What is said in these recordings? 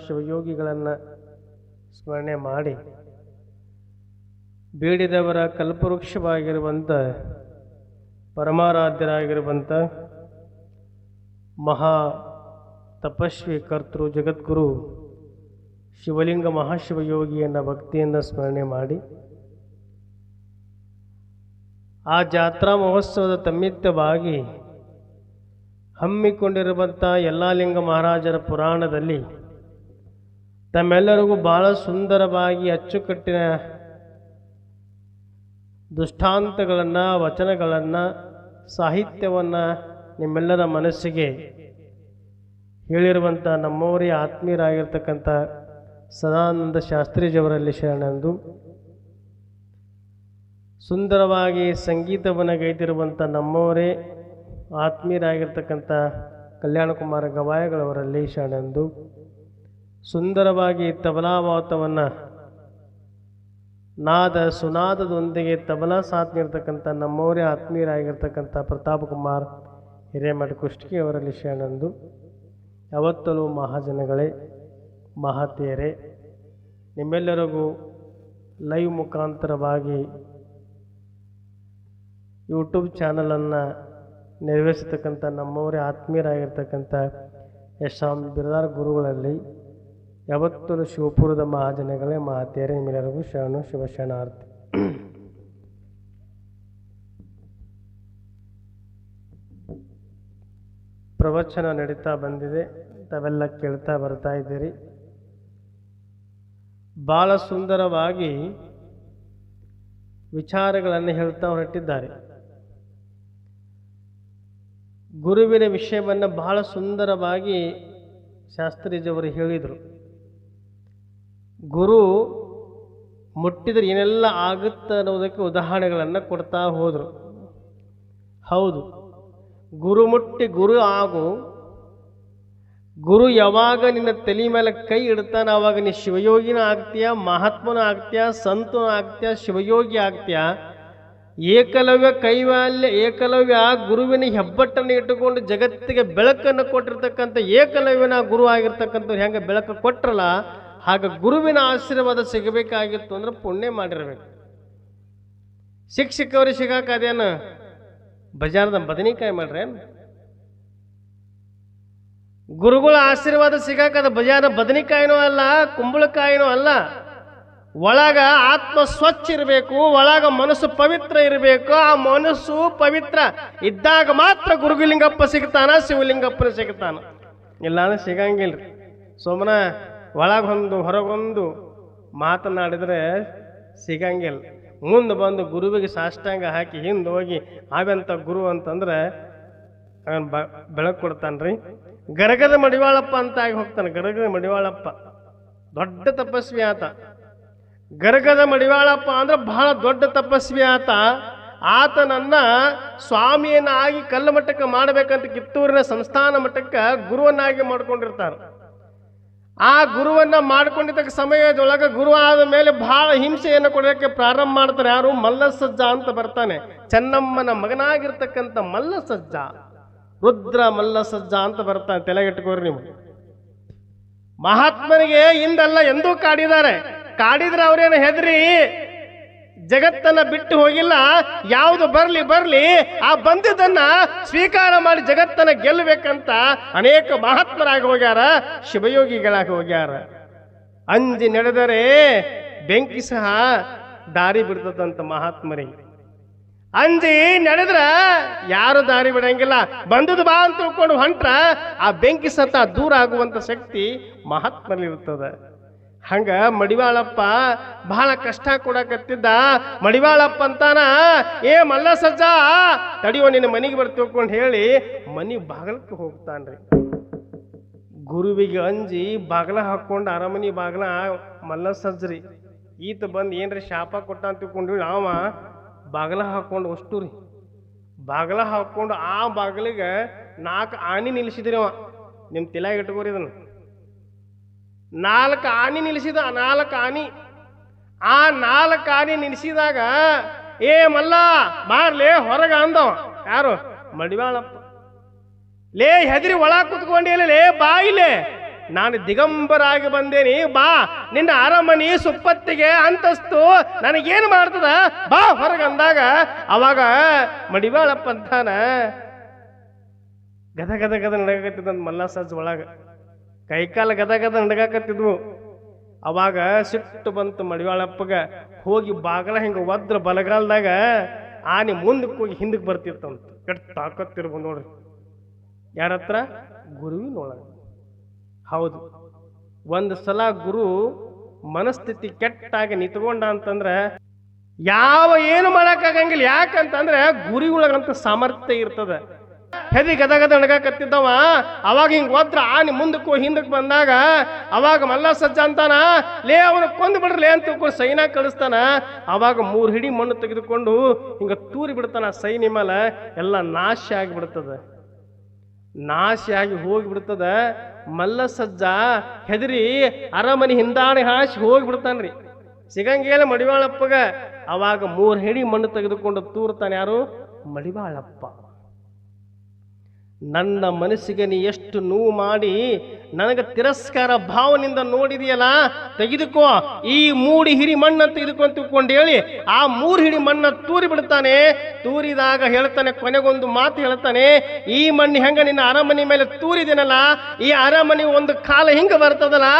ಶಿವಯೋಗಿಗಳನ್ನು ಸ್ಮರಣೆ ಮಾಡಿ ಬೀಡಿದವರ ಕಲ್ಪವೃಕ್ಷವಾಗಿರುವಂಥ ಪರಮಾರಾಧ್ಯರಾಗಿರುವಂಥ ಮಹಾ ತಪಸ್ವಿ ಕರ್ತೃ ಜಗದ್ಗುರು ಶಿವಲಿಂಗ ಮಹಾಶಿವಯೋಗಿಯನ್ನು ಭಕ್ತಿಯನ್ನು ಸ್ಮರಣೆ ಮಾಡಿ ಆ ಜಾತ್ರಾ ಮಹೋತ್ಸವದ ತಮ್ಮಿತ್ತವಾಗಿ ಹಮ್ಮಿಕೊಂಡಿರುವಂಥ ಯಲ್ಲಾಲಿಂಗ ಮಹಾರಾಜರ ಪುರಾಣದಲ್ಲಿ ತಮ್ಮೆಲ್ಲರಿಗೂ ಬಹಳ ಸುಂದರವಾಗಿ ಅಚ್ಚುಕಟ್ಟಿನ ದೃಷ್ಟಾಂತಗಳನ್ನು, ವಚನಗಳನ್ನು, ಸಾಹಿತ್ಯವನ್ನು ನಿಮ್ಮೆಲ್ಲರ ಮನಸ್ಸಿಗೆ ಹೇಳಿರುವಂಥ ನಮ್ಮವರೇ ಆತ್ಮೀಯರಾಗಿರ್ತಕ್ಕಂಥ ಸದಾನಂದ ಶಾಸ್ತ್ರೀಜಿಯವರಲ್ಲಿ ಶರಣೆಂದು. ಸುಂದರವಾಗಿ ಸಂಗೀತವನ್ನು ಗೈದಿರುವಂಥ ನಮ್ಮವರೇ ಆತ್ಮೀಯರಾಗಿರ್ತಕ್ಕಂಥ ಕಲ್ಯಾಣಕುಮಾರ ಗವಾಯಗಳವರಲ್ಲಿ ಶರಣೆಂದು. ಸುಂದರವಾಗಿ ತಬಲಾವಾತವನ್ನು ನಾದ ಸುನಾದದೊಂದಿಗೆ ತಬಲಾ ಸಾಥ್ ನೀಡ್ತಕ್ಕಂಥ ನಮ್ಮವರೇ ಆತ್ಮೀಯರಾಗಿರ್ತಕ್ಕಂಥ ಪ್ರತಾಪ್ ಕುಮಾರ್ ಹಿರೇಮಠ ಕುಷ್ಟಗಿ ಅವರಲ್ಲಿ ಶರಣಂದು, ಯಾವತ್ತಲೂ ಮಹಾಜನಗಳೇ, ಮಹಾತೆಯರೇ, ನಿಮ್ಮೆಲ್ಲರಿಗೂ ಲೈವ್ ಮುಖಾಂತರವಾಗಿ ಯೂಟ್ಯೂಬ್ ಚಾನಲನ್ನು ನಿರ್ವಹಿಸತಕ್ಕಂಥ ನಮ್ಮವರೇ ಆತ್ಮೀಯರಾಗಿರ್ತಕ್ಕಂಥ ಯಶಾಮ್ ಬಿರದಾರ್ ಗುರುಗಳಲ್ಲಿ ಯಾವತ್ತೂ ಶಿವಪುರದ ಮಹಾಜನಗಳೇ ಮಹಾತೆಯರೇ, ನಿಮ್ಮೆಲ್ಲರಿಗೂ ಶರಣು ಶಿವಶರಣಾರ್ಥಿ ಪ್ರವಚನ ನಡೀತಾ ಬಂದಿದೆ, ತಾವೆಲ್ಲ ಕೇಳ್ತಾ ಬರ್ತಾ ಇದ್ದೀರಿ. ಭಾಳ ಸುಂದರವಾಗಿ ವಿಚಾರಗಳನ್ನು ಹೇಳ್ತಾ ಹೊರಟಿದ್ದಾರೆ. ಗುರುವಿನ ವಿಷಯವನ್ನು ಬಹಳ ಸುಂದರವಾಗಿ ಶಾಸ್ತ್ರೀಜಿಯವರು ಹೇಳಿದರು. ಗುರು ಮುಟ್ಟಿದ್ರೆ ಏನೆಲ್ಲ ಆಗುತ್ತೆ ಅನ್ನೋದಕ್ಕೆ ಉದಾಹರಣೆಗಳನ್ನು ಕೊಡ್ತಾ ಹೋದರು. ಹೌದು. ಗುರು ಮುಟ್ಟಿ ಗುರು ಆಗು. ಗುರು ಯಾವಾಗ ನಿನ್ನ ತಲೆ ಮೇಲೆ ಕೈ ಇಡ್ತಾನೆ ಆವಾಗ ನೀ ಶಿವಯೋಗಿನ ಆಗ್ತೀಯ, ಮಹಾತ್ಮನ ಆಗ್ತೀಯ, ಸಂತನ ಆಗ್ತೀಯ, ಶಿವಯೋಗಿ ಆಗ್ತೀಯ? ಏಕಲವ್ಯ ಕೈವಾಲ್ಯ, ಏಕಲವ್ಯ ಗುರುವಿನ ಹೆಬ್ಬಟ್ಟನ್ನು ಇಟ್ಟುಕೊಂಡು ಜಗತ್ತಿಗೆ ಬೆಳಕನ್ನು ಕೊಟ್ಟಿರ್ತಕ್ಕಂಥ ಏಕಲವ್ಯನ ಗುರು ಆಗಿರ್ತಕ್ಕಂಥವ್ರು ಹೆಂಗೆ ಬೆಳಕು ಕೊಟ್ರಲ್ಲ ಹಾಗೆ ಗುರುವಿನ ಆಶೀರ್ವಾದ ಸಿಗಬೇಕಾಗಿತ್ತು ಅಂದ್ರೆ ಪುಣ್ಯ ಮಾಡಿರ್ಬೇಕು. ಶಿಕ್ಷಕವ್ರಿಗೆ ಸಿಗಾಕ ಅದೇನು? ಬಜಾರದ ಬದನೆಕಾಯಿ ಮಾಡ್ರೇನು ಗುರುಗಳ ಆಶೀರ್ವಾದ ಸಿಗಾಕ ಅದು ಬಜಾರ ಬದನೆಕಾಯಿನೂ ಅಲ್ಲ, ಕುಂಬಳಕಾಯಿನೂ ಅಲ್ಲ. ಒಳಗ ಆತ್ಮ ಸ್ವಚ್ಛ ಇರಬೇಕು, ಒಳಗ ಮನಸ್ಸು ಪವಿತ್ರ ಇರಬೇಕು. ಆ ಮನಸ್ಸು ಪವಿತ್ರ ಇದ್ದಾಗ ಮಾತ್ರ ಗುರುಗುಲಿಂಗಪ್ಪ ಸಿಗ್ತಾನ, ಶಿವಲಿಂಗಪ್ಪನ ಸಿಗ್ತಾನ. ಇಲ್ಲಾಂದ್ರೆ ಸಿಗಂಗಿಲ್ರಿ. ಸೋಮನ ಒಳಗೊಂದು, ಹೊರಗೊಂದು ಮಾತನಾಡಿದರೆ ಸಿಗಂಗಿಲ್ಲ. ಮುಂದೆ ಬಂದು ಗುರುವಿಗೆ ಸಾಷ್ಟಾಂಗ ಹಾಕಿ ಹಿಂದೆ ಹೋಗಿ ಆವೆಂಥ ಗುರು ಅಂತಂದ್ರೆ ಅವನು ಬ, ಬೆಳಕು ಕೊಡ್ತಾನ್ರಿ. ಗರಗದ ಮಡಿವಾಳಪ್ಪ ಅಂತ ಆಗಿ ಹೋಗ್ತಾನೆ, ಗರಗದ ಮಡಿವಾಳಪ್ಪ. ದೊಡ್ಡ ತಪಸ್ವಿ ಆತ. ಗರಗದ ಮಡಿವಾಳಪ್ಪ ಅಂದ್ರೆ ಬಹಳ ದೊಡ್ಡ ತಪಸ್ವಿ ಆತ. ಆತನನ್ನ ಸ್ವಾಮಿಯನ್ನಾಗಿ ಕಲ್ಲ ಮಟ್ಟಕ್ಕೆ ಮಾಡಬೇಕಂತ ಕಿತ್ತೂರಿನ ಸಂಸ್ಥಾನ ಮಟ್ಟಕ್ಕೆ ಗುರುವನ್ನಾಗಿ ಮಾಡ್ಕೊಂಡಿರ್ತಾರೆ ಆ ಗುರುವನ್ನ ಮಾಡ್ಕೊಂಡಿದ್ದ ಸಮಯದೊಳಗೆ ಗುರು ಆದ ಮೇಲೆ ಬಹಳ ಹಿಂಸೆಯನ್ನು ಕೊಡೋಕ್ಕೆ ಪ್ರಾರಂಭ ಮಾಡ್ತಾರೆ. ಯಾರು? ಮಲ್ಲಸಜ್ಜ ಅಂತ ಬರ್ತಾನೆ. ಚೆನ್ನಮ್ಮನ ಮಗನಾಗಿರ್ತಕ್ಕಂಥ ಮಲ್ಲಸಜ್ಜ. ರುದ್ರ ಮಲ್ಲಸಜ್ಜ ಅಂತ ಬರ್ತಾನೆ. ತಲೆಗೆಟ್ಕೋರಿ ನೀವು. ಮಹಾತ್ಮನಿಗೆ ಹಿಂದೆಲ್ಲ ಎಂದೂ ಕಾಡಿದ್ದಾರೆ. ಕಾಡಿದ್ರೆ ಅವ್ರೇನು ಹೆದರಿ? ಜಗತ್ತನ್ನ ಬಿಟ್ಟು ಹೋಗಿಲ್ಲ. ಯಾವುದು ಬರಲಿ ಬರಲಿ. ಆ ಬಂದಿದ್ದನ್ನ ಸ್ವೀಕಾರ ಮಾಡಿ ಜಗತ್ತನ್ನ ಗೆಲ್ಲಬೇಕಂತ ಅನೇಕ ಮಹಾತ್ಮರಾಗಿ ಹೋಗ್ಯಾರ, ಶಿವಯೋಗಿಗಳಾಗಿ ಹೋಗ್ಯಾರ. ಅಂಜಿ ನಡೆದರೆ ಬೆಂಕಿ ಸಹ ದಾರಿ ಬಿಡ್ತದಂತ ಮಹಾತ್ಮರಿ. ಅಂಜಿ ನಡೆದ್ರ ಯಾರು ದಾರಿ ಬಿಡಂಗಿಲ್ಲ. ಬಂದದ ಬಾ ಅಂತ ತಿಳ್ಕೊಂಡು ಹೊಂಟ್ರ, ಆ ಬೆಂಕಿ ಸತ ದೂರ ಆಗುವಂತ ಶಕ್ತಿ ಮಹಾತ್ಮರಿರ್ತದ ಹಂಗ ಮಡಿವಾಳಪ್ಪ ಬಹಳ ಕಷ್ಟ ಕೊಡಕತ್ತಿದ್ದ. ಮಡಿವಾಳಪ್ಪ ಅಂತಾನ, ಏ ಮಲ್ಲ ಸಜ್ಜಾ ತಡಿಯೋ ನಿನ್ನ ಮನೆಗೆ ಬರ್ತಿಳ್ಕೊಂಡು ಹೇಳಿ ಮನಿ ಬಾಗಲಕ್ಕೆ ಹೋಗ್ತಾನ್ರಿ. ಗುರುವಿಗೆ ಅಂಜಿ ಬಾಗಲ ಹಾಕೊಂಡು ಅರಮನೆ ಬಾಗಲ ಮಲ್ಲ ಸಜ್ಜರಿ ಈತ ಬಂದು, ಏನ್ರಿ ಶಾಪ ಕೊಟ್ಟ ಅಂತ ತಿಳ್ಕೊಂಡು ಅವ ಬಾಗಲ ಹಾಕೊಂಡು ಅಷ್ಟು ರೀ. ಬಾಗಲ ಹಾಕ್ಕೊಂಡು ಆ ಬಾಗಿಲಿಗೆ ನಾಲ್ಕು ಆಣಿ ನಿಲ್ಲಿಸಿದ್ರಿ ಅವ. ನಿಮ್ಮ ತಿಲಾಗ ಇಟ್ಕೋರಿ ಇದನ್ನು. ನಾಲ್ಕು ಆನಿ ನಿಲ್ಲಿಸಿದ ನಾಲ್ಕು ಆನಿ ಆ ನಾಲ್ಕು ಆನಿ ನಿಲ್ಲಿಸಿದಾಗ, ಏ ಮಲ್ಲ, ಬಾರ್ಲೇ, ಹೊರಗ ಅಂದವ. ಯಾರು? ಮಡಿವಾಳಪ್ಪ. ಲೇ, ಹೆದರಿ ಒಳ ಕುತ್ಕೊಂಡಿಲ್ಲ ಲೇ, ಬಾ ಇಲ್ಲೇ. ನಾನು ದಿಗಂಬರಾಗಿ ಬಂದೇನಿ, ಬಾ. ನಿನ್ನ ಅರಮನಿ ಸುಪ್ಪತ್ತಿಗೆ ಅಂತಸ್ತು ನನಗೇನು ಮಾಡ್ತದ? ಬಾ ಹೊರಗಂದಾಗ ಅವಾಗ ಮಡಿವಾಳಪ್ಪ ಅಂತಾನ. ಗದ ಗದ ಗದ ನಡಗತ್ತಿದ್ದ ಮಲ್ಲ ಸಜ್ಜ ಒಳಗ. ಕೈಕಾಲ ಗದ ಗದ ನಡಗಾಕತ್ತಿದ್ವು. ಅವಾಗ ಸಿಟ್ಟು ಬಂತು ಮಡಿವಾಳಪ್ಪಗ. ಹೋಗಿ ಬಾಗಲ ಹಿಂಗ ಒದ್ರ ಬಲಗಾಲದಾಗ ಆನೆ ಮುಂದಕ್ಕೆ ಹೋಗಿ ಹಿಂದಕ್ಕೆ ಬರ್ತಿತ್ತಂತ. ಕೆಟ್ಟ ತಾಕತ್ತಿರ್ಬೋದು ನೋಡ್ರಿ. ಯಾರ ಹತ್ರ ಗುರುವಿನೊಳಗ. ಹೌದು. ಒಂದು ಸಲ ಗುರು ಮನಸ್ಥಿತಿ ಕೆಟ್ಟಾಗಿ ನಿಂತ್ಕೊಂಡ ಅಂತಂದ್ರೆ ಯಾವ ಏನು ಮಾಡೋಕ್ಕಾಗಂಗಿಲ್ಲ ಯಾಕಂತಂದ್ರೆ ಗುರಿ ಒಳಗಂತ ಸಾಮರ್ಥ್ಯ ಇರ್ತದ. ಹೆದಿ ಗದ ಗದ ನಡಗಾಕತ್ತಿದ್ದವ ಅವಾಗ ಹಿಂಗ್ ಒದ್ರ ಆನೆ ಮುಂದಕ್ಕೂ ಹಿಂದಕ್ಕೆ ಬಂದಾಗ ಅವಾಗ ಮಲ್ಲ ಸಜ್ಜ ಅಂತಾನ, ಲೇ, ಅವನ ಕೊಂದು ಬಿಡ್ರಲೇ ಅಂತ ತಿಳ್ಕೊಂಡು ಸೈನ ಕಳಿಸ್ತಾನ. ಅವಾಗ ಮೂರು ಹಿಡಿ ಮಣ್ಣು ತೆಗೆದುಕೊಂಡು ಹಿಂಗ ತೂರಿ ಬಿಡ್ತಾನ ಸೈನಿ ಮೇಲೆ ಎಲ್ಲ ನಾಶ ಆಗಿಬಿಡ್ತದ. ನಾಶ ಆಗಿ ಹೋಗಿಬಿಡ್ತದ. ಮಲ್ಲ ಸಜ್ಜ ಹೆದರಿ ಅರಮನೆ ಹಿಂದಾಣಿ ಹಾಸಿ ಹೋಗಿಬಿಡ್ತಾನ್ರಿ. ಸಿಗಂಗೇಲ ಮಡಿವಾಳಪ್ಪಗ ಅವಾಗ ಮೂರು ಹಿಡಿ ಮಣ್ಣು ತೆಗೆದುಕೊಂಡು ತೂರ್ತಾನೆ ಯಾರು? ಮಡಿವಾಳಪ್ಪ. ನನ್ನ ಮನಸ್ಸಿಗೆ ನೀ ಎಷ್ಟು ನೋವು ಮಾಡಿ ನನಗೆ ತಿರಸ್ಕಾರ ಭಾವನಿಂದ ನೋಡಿದೆಯಲ್ಲ, ತೆಗೆದುಕೋ. ಈ ಮೂಡಿ ಹಿರಿ ಮಣ್ಣ ತೆಗೆದುಕೊಂಡು ತಿಳ್ಕೊಂಡು ಹೇಳಿ, ಆ ಮೂರು ಹಿಡಿ ಮಣ್ಣ ತೂರಿ ಬಿಡ್ತಾನೆ ತೂರಿದಾಗ ಹೇಳ್ತಾನೆ, ಕೊನೆಗೊಂದು ಮಾತು ಹೇಳ್ತಾನೆ, ಈ ಮಣ್ಣು ಹೆಂಗ ನಿನ್ನ ಅರಮನೆ ಮೇಲೆ ತೂರಿದಿನಲ್ಲ, ಈ ಅರಮನೆ ಒಂದು ಕಾಲ ಹಿಂಗ ಬರ್ತದಲ್ಲ,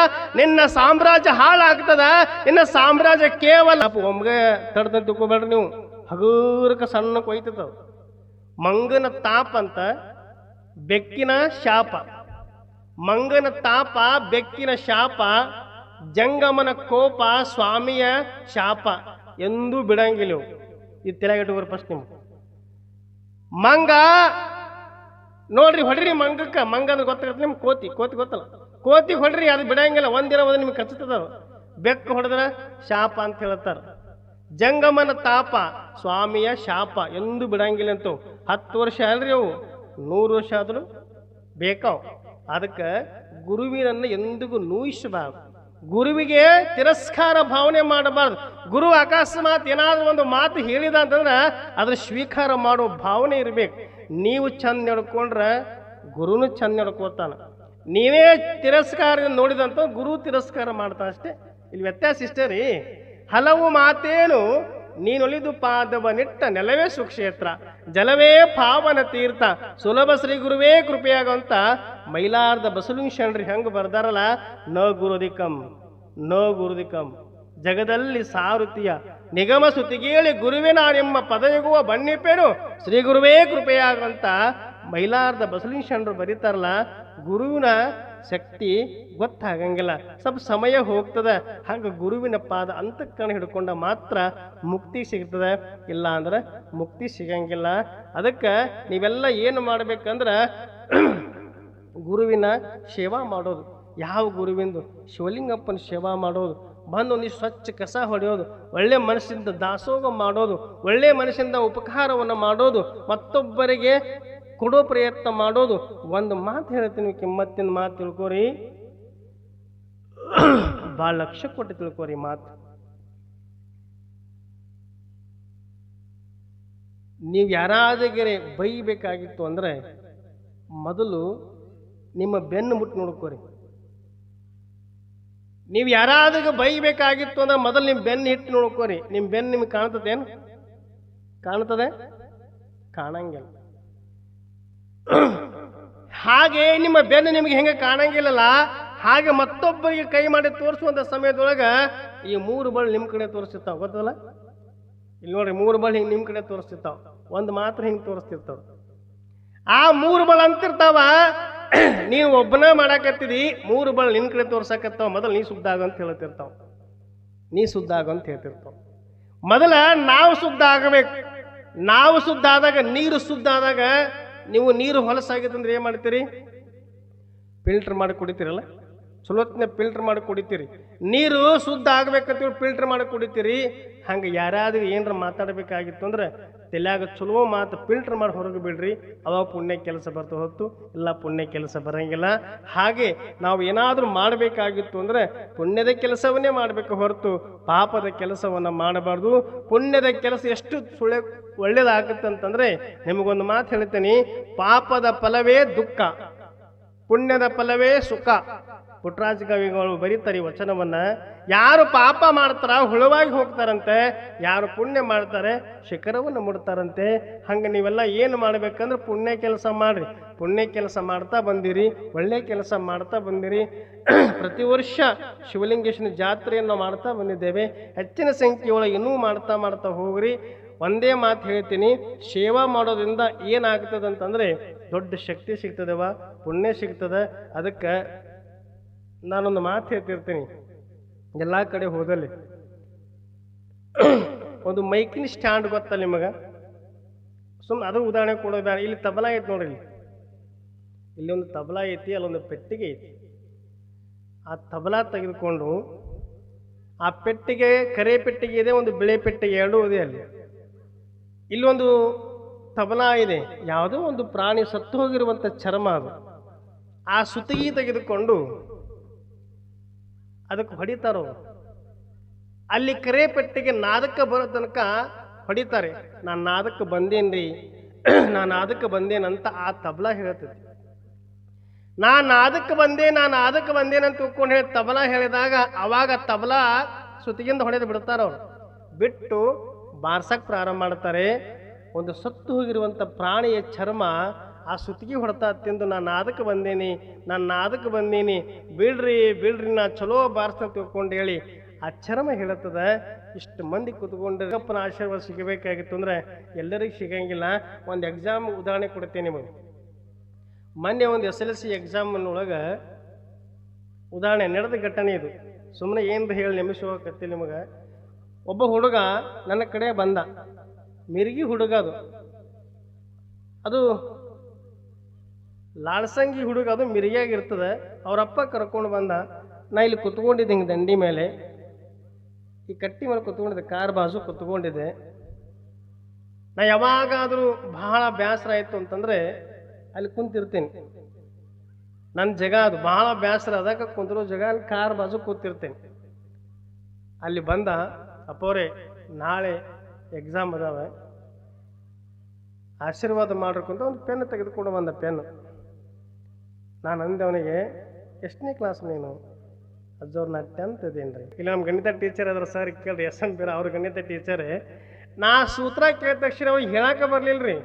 ನಿನ್ನ ಸಾಮ್ರಾಜ್ಯ ಹಾಳಾಗ್ತದ, ನಿನ್ನ ಸಾಮ್ರಾಜ್ಯ ಕೇವಲ ಒಮ್ಗೆ ತಡ್ದಂತ ತಿಳ್ಕೊಬೇಡ್ರಿ ನೀವು. ಹಗೂರಕ ಸಣ್ಣ ಕೊಯ್ತದ ಮಂಗನ ತಾಪ ಅಂತ ಬೆಕ್ಕಿನ ಶಾಪ. ಮಂಗನ ತಾಪ, ಬೆಕ್ಕಿನ ಶಾಪ, ಜಂಗಮನ ಕೋಪ, ಸ್ವಾಮಿಯ ಶಾಪ ಎಂದೂ ಬಿಡಂಗಿಲ್ಲ. ಇದು ತಲೆಗಿಟ್ಟುವರು ಫಸ್ಟ್ ನಿಮ್ಗೆ. ಮಂಗ, ನೋಡ್ರಿ ಹೊಡ್ರಿ ಮಂಗಕ್ಕೆ. ಮಂಗ ಅಂದ್ರೆ ಗೊತ್ತಾಗತ್ತೆ ನಿಮ್ಗೆ ಕೋತಿ. ಕೋತಿ ಗೊತ್ತಲ್ಲ. ಕೋತಿ ಹೊಡ್ರಿ, ಅದು ಬಿಡಂಗಿಲ್ಲ. ಒಂದಿನ ಒಂದು ನಿಮ್ಗೆ ಕಚ್ಚುತ್ತದ ಬೆಕ್ಕು ಹೊಡೆದ್ರೆ ಶಾಪ ಅಂತ ಹೇಳ್ತಾರೆ. ಜಂಗಮನ ತಾಪ, ಸ್ವಾಮಿಯ ಶಾಪ ಎಂದೂ ಬಿಡಂಗಿಲ್ಲ ಅಂತ. ಹತ್ತು ವರ್ಷ ಅಲ್ರಿ ಅವು. ನೂರು ವರ್ಷ ಆದರೂ ಬೇಕಾವು ಅದಕ್ಕೆ ಗುರುವಿನನ್ನು ಎಂದಿಗೂ ನೋಯಿಸಬಾರ್ದು. ಗುರುವಿಗೆ ತಿರಸ್ಕಾರ ಭಾವನೆ ಮಾಡಬಾರ್ದು. ಗುರು ಅಕಸ್ಮಾತ್ ಏನಾದರೂ ಒಂದು ಮಾತು ಹೇಳಿದ ಅಂತಂದ್ರೆ ಅದ್ರ ಸ್ವೀಕಾರ ಮಾಡೋ ಭಾವನೆ ಇರಬೇಕು. ನೀವು ಚಂದ ನಡ್ಕೊಂಡ್ರೆ ಗುರುನು ಚಂದ ನಡ್ಕೋತಾನ. ನೀವೇ ತಿರಸ್ಕಾರದಿಂದ ನೋಡಿದಂತ ಗುರು ತಿರಸ್ಕಾರ ಮಾಡ್ತಾನಷ್ಟೇ. ಇಲ್ಲಿ ವ್ಯತ್ಯಾಸ ಇಷ್ಟೇ ರೀ. ಹಲವು ಮಾತೇನು ನೀನೊಲಿದು ಪಾದವ ನಿಟ್ಟ ನೆಲವೇ ಸುಕ್ಷೇತ್ರ, ಜಲವೇ ಪಾವನ ತೀರ್ಥ. ಸುಲಭ ಶ್ರೀ ಗುರುವೇ ಕೃಪೆಯಾಗಂತ ಮೈಲಾರ್ದ ಬಸವಲಿಂಗಶರಣರಿ ಹೆಂಗೆ ಬರ್ದಾರಲ್ಲ? ನ ಗುರುದಿಕಂ ನ ಗುರುದಿಕಂ. ಜಗದಲ್ಲಿ ಸಾರುತಿಯ ನಿಗಮ ಸುತಿಗೇಳಿ ಗುರುವಿನ ನಿಮ್ಮ ಪದಯುಗುವ ಬಣ್ಣಿಪೇನು ಶ್ರೀ ಗುರುವೇ ಕೃಪೆಯಾಗಂತ ಮೈಲಾರ್ದ ಬಸವಲಿಂಗಶರಣರು ಬರೀತಾರಲ್ಲ? ಗುರುವಿನ ಶಕ್ತಿ ಗೊತ್ತಾಗಂಗಿಲ್ಲ. ಸ್ವಲ್ಪ ಸಮಯ ಹೋಗ್ತದ. ಹಂಗ ಗುರುವಿನ ಪಾದ ಅಂತಃಕರಣ ಹಿಡ್ಕೊಂಡ ಮಾತ್ರ ಮುಕ್ತಿ ಸಿಗ್ತದೆ. ಇಲ್ಲ ಅಂದ್ರೆ ಮುಕ್ತಿ ಸಿಗಂಗಿಲ್ಲ. ಅದಕ್ಕೆ ನೀವೆಲ್ಲ ಏನು ಮಾಡ್ಬೇಕಂದ್ರೆ ಗುರುವಿನ ಸೇವಾ ಮಾಡೋದು. ಯಾವ ಗುರುವಿಂದು? ಶಿವಲಿಂಗಪ್ಪನ ಸೇವಾ ಮಾಡೋದು. ಬಂದು ಒಂದಿಷ್ಟು ಸ್ವಚ್ಛ ಕಸ ಹೊಡೆಯೋದು. ಒಳ್ಳೆ ಮನಸ್ಸಿಂದ ದಾಸೋಹ ಮಾಡೋದು. ಒಳ್ಳೆ ಮನಸ್ಸಿಂದ ಉಪಕಾರವನ್ನು ಮಾಡೋದು. ಮತ್ತೊಬ್ಬರಿಗೆ ಕೊಡೋ ಪ್ರಯತ್ನ ಮಾಡೋದು ಒಂದು ಮಾತು ಹೇಳ್ತೀನಿ ಕಿಮ್ಮತ್ತಿನ ಮಾತು ತಿಳ್ಕೊರಿ. ಭಾಳ ಲಕ್ಷ ಕೊಟ್ಟು ತಿಳ್ಕೊರಿ ಮಾತು. ನೀವು ಯಾರಾದಗೆರೆ ಬೈಬೇಕಾಗಿತ್ತು ಅಂದರೆ ಮೊದಲು ನಿಮ್ಮ ಬೆನ್ನು ಮುಟ್ಟು ನೋಡ್ಕೋರಿ. ನೀವು ಯಾರಾದಾಗ ಬೈಬೇಕಾಗಿತ್ತು ಅಂದ್ರೆ ಮೊದಲು ನಿಮ್ಮ ಬೆನ್ನು ಹಿಟ್ಟು ನೋಡ್ಕೋರಿ. ನಿಮ್ಮ ಬೆನ್ನು ನಿಮ್ಗೆ ಕಾಣ್ತದೇನು? ಕಾಣ್ತದೆ? ಕಾಣಂಗಿಲ್ಲ. ಹಾಗೆ ನಿಮ್ಮ ಬೆನ್ನು ನಿಮಗೆ ಹೆಂಗೆ ಕಾಣಂಗಿಲ್ಲಲ್ಲ, ಹಾಗೆ ಮತ್ತೊಬ್ಬರಿಗೆ ಕೈ ಮಾಡಿ ತೋರಿಸುವಂಥ ಸಮಯದೊಳಗೆ ಈ ಮೂರು ಬಳ್ಳಿ ನಿಮ್ಮ ಕಡೆ ತೋರಿಸ್ತಿರ್ತಾವ ಗೊತ್ತಲ್ಲ ಇಲ್ಲಿ ನೋಡ್ರಿ, ಮೂರು ಬಳ್ಳಿ ಹಿಂಗೆ ನಿಮ್ಮ ಕಡೆ ತೋರಿಸ್ತಿರ್ತಾವ, ಒಂದು ಮಾತ್ರ ಹಿಂಗೆ ತೋರಿಸ್ತಿರ್ತಾವ. ಆ ಮೂರು ಬಳ ಅಂತಿರ್ತಾವ ನೀವು ಒಬ್ಬನ ಮಾಡಾಕತ್ತಿದಿ, ಮೂರು ಬಳ ನಿನ್ನ ಕಡೆ ತೋರ್ಸಕತ್ತಾವ, ಮೊದಲು ನೀ ಆಗು ಅಂತ ಹೇಳ್ತಿರ್ತಾವ. ನೀ ಆಗು ಅಂತ ಹೇಳ್ತಿರ್ತಾವ. ಮೊದಲ ನಾವು ಶುದ್ಧ ಆಗಬೇಕು. ನಾವು ಶುದ್ಧ ಆದಾಗ ನೀರು ಶುದ್ಧ ಆದಾಗ ನೀವು ನೀರು ಹೊಲಸಾಗಿತ್ತಂದ್ರೆ ಏನು ಮಾಡ್ತೀರಿ? ಫಿಲ್ಟರ್ ಮಾಡಿ ಕುಡಿತೀರಲ್ಲ? ಚಲೋತ್ನ ಫಿಲ್ಟ್ರ್ ಮಾಡಿ ಕುಡಿತೀರಿ. ನೀರು ಶುದ್ಧ ಆಗ್ಬೇಕಂತೇಳಿ ಫಿಲ್ಟ್ರ್ ಮಾಡಿ ಕುಡಿತೀರಿ. ಹಂಗೆ ಯಾರಾದ್ರೂ ಏನಾರ ಮಾತಾಡಬೇಕಾಗಿತ್ತು ಅಂದ್ರೆ ತಲೆಯಾಗ ಚಲೋ ಮಾತು ಫಿಲ್ಟರ್ ಮಾಡಿ ಹೊರಗೆ ಬಿಡ್ರಿ ಅವಾಗ ಪುಣ್ಯ ಕೆಲಸ ಬರ್ತಾ ಹೊತ್ತು, ಇಲ್ಲ ಪುಣ್ಯ ಕೆಲಸ ಬರಂಗಿಲ್ಲ. ಹಾಗೆ ನಾವು ಏನಾದರೂ ಮಾಡಬೇಕಾಗಿತ್ತು ಅಂದರೆ ಪುಣ್ಯದ ಕೆಲಸವನ್ನೇ ಮಾಡಬೇಕು ಹೊರತು ಪಾಪದ ಕೆಲಸವನ್ನು ಮಾಡಬಾರ್ದು. ಪುಣ್ಯದ ಕೆಲಸ ಎಷ್ಟು ಸುಳ್ಳೆ ಒಳ್ಳೇದಾಗುತ್ತಂತಂದ್ರೆ ನಿಮಗೊಂದು ಮಾತು ಹೇಳ್ತೀನಿ. ಪಾಪದ ಫಲವೇ ದುಃಖ, ಪುಣ್ಯದ ಫಲವೇ ಸುಖ. ಪುಟ್ಟರಾಜ ಕವಿಗಳು ಬರೀತಾರೆ ಈ ವಚನವನ್ನ. ಯಾರು ಪಾಪ ಮಾಡ್ತಾರ ಹುಳವಾಗಿ ಹೋಗ್ತಾರಂತೆ, ಯಾರು ಪುಣ್ಯ ಮಾಡ್ತಾರೆ ಶಿಖರವನ್ನು ಮುಡ್ತಾರಂತೆ ಹಂಗೆ ನೀವೆಲ್ಲ ಏನು ಮಾಡ್ಬೇಕಂದ್ರೆ ಪುಣ್ಯ ಕೆಲಸ ಮಾಡಿರಿ. ಪುಣ್ಯ ಕೆಲಸ ಮಾಡ್ತಾ ಬಂದಿರಿ, ಒಳ್ಳೆ ಕೆಲಸ ಮಾಡ್ತಾ ಬಂದಿರಿ. ಪ್ರತಿ ವರ್ಷ ಶಿವಲಿಂಗೇಶ್ವರ ಜಾತ್ರೆಯನ್ನು ಮಾಡ್ತಾ ಬಂದಿದ್ದೇವೆ. ಹೆಚ್ಚಿನ ಸಂಖ್ಯೆಯೊಳಗೆ ಇನ್ನೂ ಮಾಡ್ತಾ ಮಾಡ್ತಾ ಹೋಗ್ರಿ. ಒಂದೇ ಮಾತು ಹೇಳ್ತೀನಿ, ಸೇವಾ ಮಾಡೋದ್ರಿಂದ ಏನಾಗ್ತದೆ ಅಂತಂದರೆ ದೊಡ್ಡ ಶಕ್ತಿ ಸಿಗ್ತದವ, ಪುಣ್ಯ ಸಿಗ್ತದೆ. ಅದಕ್ಕೆ ನಾನೊಂದು ಮಾತು ಹೇಳ್ತಿರ್ತೀನಿ. ಎಲ್ಲ ಕಡೆ ಹೋದಲ್ಲಿ. ಒಂದು ಮೈಕಿನ ಸ್ಟ್ಯಾಂಡ್ ಗೊತ್ತಲ್ಲ ನಿಮಗೆ? ಸುಮ್ಮನೆ ಅದು ಉದಾಹರಣೆ ಕೊಡೋದು ಇಲ್ಲಿ ತಬಲಾ ಐತಿ ನೋಡ್ರಿ ಇಲ್ಲಿ. ಇಲ್ಲಿ ಒಂದು ತಬಲಾ ಐತಿ, ಅಲ್ಲೊಂದು ಪೆಟ್ಟಿಗೆ ಐತಿ. ಆ ತಬಲಾ ತೆಗೆದುಕೊಂಡು ಆ ಪೆಟ್ಟಿಗೆ, ಕರೆ ಪೆಟ್ಟಿಗೆ ಇದೆ, ಒಂದು ಬಿಳೆ ಪೆಟ್ಟಿಗೆ ಎರಡೂ ಇದೆ ಅಲ್ಲಿ. ಇಲ್ಲೊಂದು ತಬಲಾ ಇದೆ. ಯಾವುದೋ ಒಂದು ಪ್ರಾಣಿ ಸತ್ತು ಹೋಗಿರುವಂಥ ಚರ್ಮ ಅದು. ಆ ಸುತ್ತಿಗೆ ತೆಗೆದುಕೊಂಡು ಅದಕ್ಕೆ ಹೊಡಿತಾರೋ? ಅಲ್ಲಿ ಕರೆ ಪೆಟ್ಟಿಗೆ ನಾದಕ್ಕೆ ಬರೋ ತನಕ ಹೊಡಿತಾರೆ. ನಾನು ನಾದಕ್ಕೆ ಬಂದೇನ್ರಿ? ನಾನು ಅದಕ್ಕೆ ಬಂದೇನಂತ ಆ ತಬಲಾ ಹೇಳ್ತದೆ. ನಾನು ನಾದಕ್ಕೆ ಬಂದೆ, ನಾನು ಅದಕ್ಕೆ ಬಂದೇನಂತ ತಿಳ್ಕೊಂಡು ಹೇಳಿ ತಬಲಾ ಹೇಳಿದಾಗ ಅವಾಗ ತಬಲಾ ಸುತ್ತಿಗಿಂದ ಹೊಡೆದು ಬಿಡ್ತಾರ ಅವ್ರು. ಬಿಟ್ಟು ಬಾರ್ಸಕ್ ಪ್ರಾರಂಭ ಮಾಡ್ತಾರೆ. ಒಂದು ಸತ್ತು ಹೋಗಿರುವಂಥ ಪ್ರಾಣಿಯ ಚರ್ಮ ಆ ಸುತ್ತಿಗೆ ಹೊಡ್ತಾ ತಿಂದು ನಾನು ಅದಕ್ಕೆ ಬಂದೇನಿ, ನಾನು ಅದಕ್ಕೆ ಬಂದೀನಿ. ಬಿಡ್ರಿ ಬಿಡ್ರಿ, ನಾ ಚಲೋ ಬಾರಿಸ್ತಾ ತಿಳ್ಕೊಂಡು ಹೇಳಿ ಆ ಚರ್ಮ ಇಷ್ಟು ಮಂದಿ ಕೂತ್ಕೊಂಡು ಅಪ್ಪನ ಆಶೀರ್ವಾದ ಸಿಗಬೇಕಾಗಿತ್ತು ಅಂದ್ರೆ ಎಲ್ಲರಿಗೂ ಸಿಗಂಗಿಲ್ಲ. ಒಂದು ಎಕ್ಸಾಮ್ ಉದಾಹರಣೆ ಕೊಡ್ತೇನೆ ನಿಮಗೆ. ಮೊನ್ನೆ ಒಂದು ಎಸ್ ಎಲ್ ಸಿ ಎಕ್ಸಾಮ್ನೊಳಗೆ ಉದಾಹರಣೆ, ನಡೆದ ಘಟನೆ ಇದು. ಸುಮ್ಮನೆ ಏನು ಹೇಳಿ ಕತ್ತಿ ನಿಮಗೆ. ಒಬ್ಬ ಹುಡುಗ ನನ್ನ ಕಡೆ ಬಂದ. ಮಿರ್ಗಿ ಹುಡುಗ ಅದು. ಅದು ಲಾಳ್ಸಂಗಿ ಹುಡುಗ ಅದು ಮಿರಿಯಾಗಿರ್ತದೆ. ಅವರಪ್ಪ ಕರ್ಕೊಂಡು ಬಂದ, ನಾ ಇಲ್ಲಿ ಕುತ್ಕೊಂಡಿದ್ದೆ ಹಿಂಗೆ ದಂಡಿ ಮೇಲೆ. ಈ ಕಟ್ಟಿ ಮೇಲೆ ಕುತ್ಕೊಂಡಿದ್ದೆ, ಕಾರ್ ಬಾಜು ಕುತ್ಕೊಂಡಿದ್ದೆ. ನಾ ಯಾವಾಗಾದರೂ ಬಹಳ ಬೇಸರ ಆಯಿತು ಅಂತಂದರೆ ಅಲ್ಲಿ ಕುಂತಿರ್ತೀನಿ. ನನ್ನ ಜಗ ಅದು ಬಹಳ ಬೇಸರ ಅದಕ್ಕೆ ಕುಂತಿರೋ ಜಗ, ಅಲ್ಲಿ ಕಾರ್ ಬಾಜು ಕೂತಿರ್ತೇನೆ. ಅಲ್ಲಿ ಬಂದ, ಅಪ್ಪೋರೆ, ನಾಳೆ ಎಕ್ಸಾಮ್ ಅದಾವೆ. ಆಶೀರ್ವಾದ ಮಾಡ್ರಕ್ಕಂತ ಒಂದು ಪೆನ್ ತೆಗೆದುಕೊಂಡು ಬಂದ ಪೆನ್ ನಾನು ಅಂದೆ ಅವನಿಗೆ ಎಷ್ಟನೇ ಕ್ಲಾಸ್ ನೀನು? ಅಜ್ಜವ್ರು ನಾ ಟೆಂತ್ ಇದ್ದೀನಿ. ರೀ ಇಲ್ಲಿ ನಮ್ಮ ಗಣಿತ ಟೀಚರ್ ಅದ್ರ ಸರ್ ಕೇಳ್ರಿ, ಎಸ್ ಎನ್ ಬೇರೆ ಅವ್ರ ಗಣಿತ ಟೀಚರೇ ನಾ ಸೂತ್ರ ಕೇಳಿದ ತಕ್ಷಣ ಅವ್ರಿಗೆ ಹೇಳಕ್ಕೆ ಬರಲಿಲ್ಲ ರೀ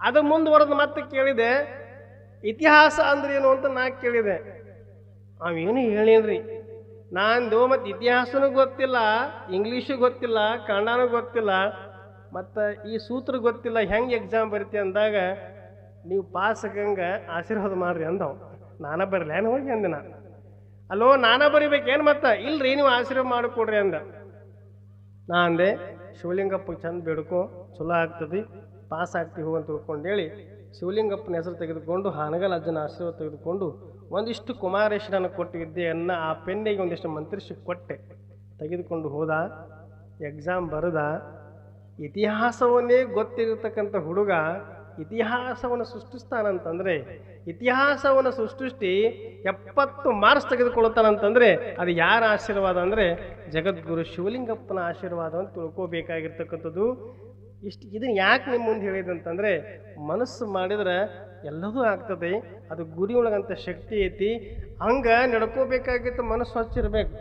ಅದು ಮುಂದುವರೆದು ಮತ್ತೆ ಕೇಳಿದೆ, ಇತಿಹಾಸ ಅಂದ್ರೆ ಏನು ಅಂತ ನಾ ಕೇಳಿದೆ. ಅವೇನು ಹೇಳಿನ್ರಿ ನಾಂದು ಮತ್ತು ಇತಿಹಾಸನೂ ಗೊತ್ತಿಲ್ಲ ಇಂಗ್ಲೀಷು ಗೊತ್ತಿಲ್ಲ, ಕನ್ನಡನೂ ಗೊತ್ತಿಲ್ಲ, ಮತ್ತು ಈ ಸೂತ್ರ ಗೊತ್ತಿಲ್ಲ, ಹೆಂಗೆ ಎಕ್ಸಾಮ್ ಬರುತ್ತೆ ಅಂದಾಗ ನೀವು ಪಾಸ್ ಆಗಂಗೆ ಆಶೀರ್ವಾದ ಮಾಡ್ರಿ ಅಂದವು. ನಾನ ಬರಲಿ. ಏನು ಹೋಗಿ ಅಂದೆ ನಾ. ಅಲ್ಲೋ, ನಾನ ಬರಿಬೇಕೇನು ಮತ್ತೆ? ಇಲ್ರಿ, ನೀವು ಆಶೀರ್ವಾದ ಮಾಡಿಕೊಡ್ರಿ ಅಂದ. ನಾ ಅಂದೆ ಶಿವಲಿಂಗಪ್ಪ ಚಂದ ಬೇಡ್ಕೊ, ಚಲೋ ಆಗ್ತದೆ, ಪಾಸ್ ಆಗ್ತಿ ಹೋಗಂತ ಅಂತ ತಿಳ್ಕೊಂಡು ಹೇಳಿ, ಶಿವಲಿಂಗಪ್ಪನ ಹೆಸರು ತೆಗೆದುಕೊಂಡು, ಹಾನಗಲ್ ಅಜ್ಜನ ಆಶೀರ್ವಾದ ತೆಗೆದುಕೊಂಡು, ಒಂದಿಷ್ಟು ಕುಮಾರೇಶ್ವರನ ಕೊಟ್ಟು ವಿದ್ಯೆಯನ್ನು ಆ ಪೆನ್ನಿಗೆ ಒಂದಿಷ್ಟು ಮಂತ್ರಿಸಿ ಕೊಟ್ಟೆ. ತೆಗೆದುಕೊಂಡು ಹೋದ ಎಕ್ಸಾಮ್ ಬರೆದ, ಇತಿಹಾಸವನ್ನೇ ಗೊತ್ತಿರತಕ್ಕಂಥ ಹುಡುಗ ಇತಿಹಾಸವನ್ನು ಸೃಷ್ಟಿಸ್ತಾನಂತಂದರೆ, ಇತಿಹಾಸವನ್ನು ಸೃಷ್ಟಿಸಿ ಎಪ್ಪತ್ತು ಮಾರ್ಕ್ಸ್ ತೆಗೆದುಕೊಳ್ಳುತ್ತಾನಂತಂದರೆ, ಅದು ಯಾರ ಆಶೀರ್ವಾದ ಅಂದರೆ ಜಗದ್ಗುರು ಶಿವಲಿಂಗಪ್ಪನ ಆಶೀರ್ವಾದ ಅಂತ ತಿಳ್ಕೋಬೇಕಾಗಿರ್ತಕ್ಕಂಥದ್ದು. ಇಷ್ಟು ಇದನ್ನ ಯಾಕೆ ನಿಮ್ಮ ಮುಂದೆ ಹೇಳಿದಂತಂದ್ರೆ ಮನಸ್ಸು ಮಾಡಿದ್ರೆ ಎಲ್ಲದೂ ಆಗ್ತದೆ, ಅದು ಗುರಿ ಒಳಗಂತ ಶಕ್ತಿ ಐತಿ, ಹಂಗೆ ನಡ್ಕೋಬೇಕಾಗಿತ್ತು ಮನಸ್ಸು ಸ್ವಚ್ಛ ಇರಬೇಕು.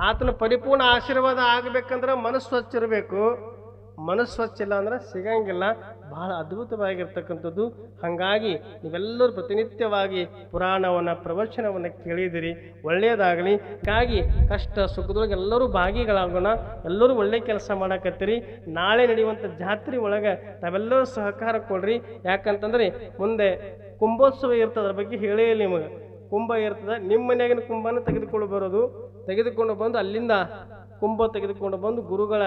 ಆತನ ಪರಿಪೂರ್ಣ ಆಶೀರ್ವಾದ ಆಗಬೇಕಂದ್ರೆ ಮನಸ್ಸು ಸ್ವಚ್ಛ ಇರಬೇಕು. ಮನಸ್ಸು ಸ್ವಚ್ಛ ಇಲ್ಲ ಅಂದ್ರೆ ಸಿಗಂಗಿಲ್ಲ. ಬಹಳ ಅದ್ಭುತವಾಗಿರ್ತಕ್ಕಂಥದ್ದು. ಹಾಗಾಗಿ ನೀವೆಲ್ಲರೂ ಪ್ರತಿನಿತ್ಯವಾಗಿ ಪುರಾಣವನ್ನು, ಪ್ರವಚನವನ್ನು ಕೇಳಿದಿರಿ. ಒಳ್ಳೆಯದಾಗಲಿ. ಹಾಗಾಗಿ ಕಷ್ಟ ಸುಖದೊಳಗೆ ಎಲ್ಲರೂ ಭಾಗಿಗಳಾಗೋಣ. ಎಲ್ಲರೂ ಒಳ್ಳೆ ಕೆಲಸ ಮಾಡಕತ್ತೀರಿ. ನಾಳೆ ನಡೆಯುವಂಥ ಜಾತ್ರೆ ಒಳಗೆ ತಾವೆಲ್ಲರೂ ಸಹಕಾರ ಕೊಡ್ರಿ. ಯಾಕಂತಂದ್ರೆ ಮುಂದೆ ಕುಂಭೋತ್ಸವ ಇರ್ತದೆ ಅದ್ರ ಬಗ್ಗೆ ಹೇಳೇ ನಿಮಗೆ. ಕುಂಭ ಇರ್ತದೆ. ನಿಮ್ಮ ಮನೆಯಾಗಿನ ಕುಂಭನ ತೆಗೆದುಕೊಂಡು ಬರೋದು. ತೆಗೆದುಕೊಂಡು ಬಂದು ಅಲ್ಲಿಂದ ಕುಂಭ ತೆಗೆದುಕೊಂಡು ಬಂದು ಗುರುಗಳ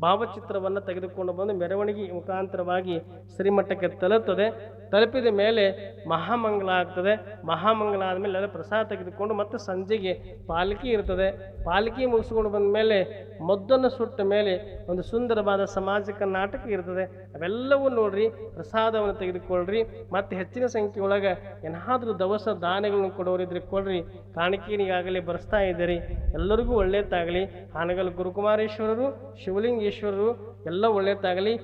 ಭಾವಚಿತ್ರವನ್ನು ತೆಗೆದುಕೊಂಡು ಬಂದು ಮೆರವಣಿಗೆ ಮುಖಾಂತರವಾಗಿ ಶ್ರೀಮಠಕ್ಕೆ ತಲುತ್ತದೆ ತಲುಪಿದ ಮೇಲೆ ಮಹಾಮಂಗಲ ಆಗ್ತದೆ. ಮಹಾಮಂಗಲ ಆದಮೇಲೆ ಅದೇ ಪ್ರಸಾದ ತೆಗೆದುಕೊಂಡು ಮತ್ತೆ ಸಂಜೆಗೆ ಪಾಲಕಿ ಇರ್ತದೆ. ಪಾಲಕಿ ಮುಗಿಸ್ಕೊಂಡು ಬಂದ ಮೇಲೆ ಮದ್ದನ್ನು ಸುಟ್ಟ ಮೇಲೆ ಒಂದು ಸುಂದರವಾದ ಸಮಾಜಿಕ ನಾಟಕ ಇರ್ತದೆ. ಅವೆಲ್ಲವೂ ನೋಡ್ರಿ, ಪ್ರಸಾದವನ್ನು ತೆಗೆದುಕೊಳ್ಳ್ರಿ, ಮತ್ತೆ ಹೆಚ್ಚಿನ ಸಂಖ್ಯೆಯೊಳಗೆ ಏನಾದರೂ ದವಸ ದಾನಗಳನ್ನು ಕೊಡೋರಿದ್ರೆ ಕೊಡ್ರಿ. ಕಾಣಿಕೆ ಈಗಾಗಲೇ ಬರೆಸ್ತಾ ಇದ್ದೀರಿ. ಎಲ್ಲರಿಗೂ ಒಳ್ಳೆಯದಾಗಲಿ ಹಾನಗಲ್ ಗುರುಕುಮಾರೇಶ್ವರರು, ಶಿವಲಿಂಗೇಶ್ವರರು, ಎಲ್ಲ ಒಳ್ಳೆಯದಾಗಲಿ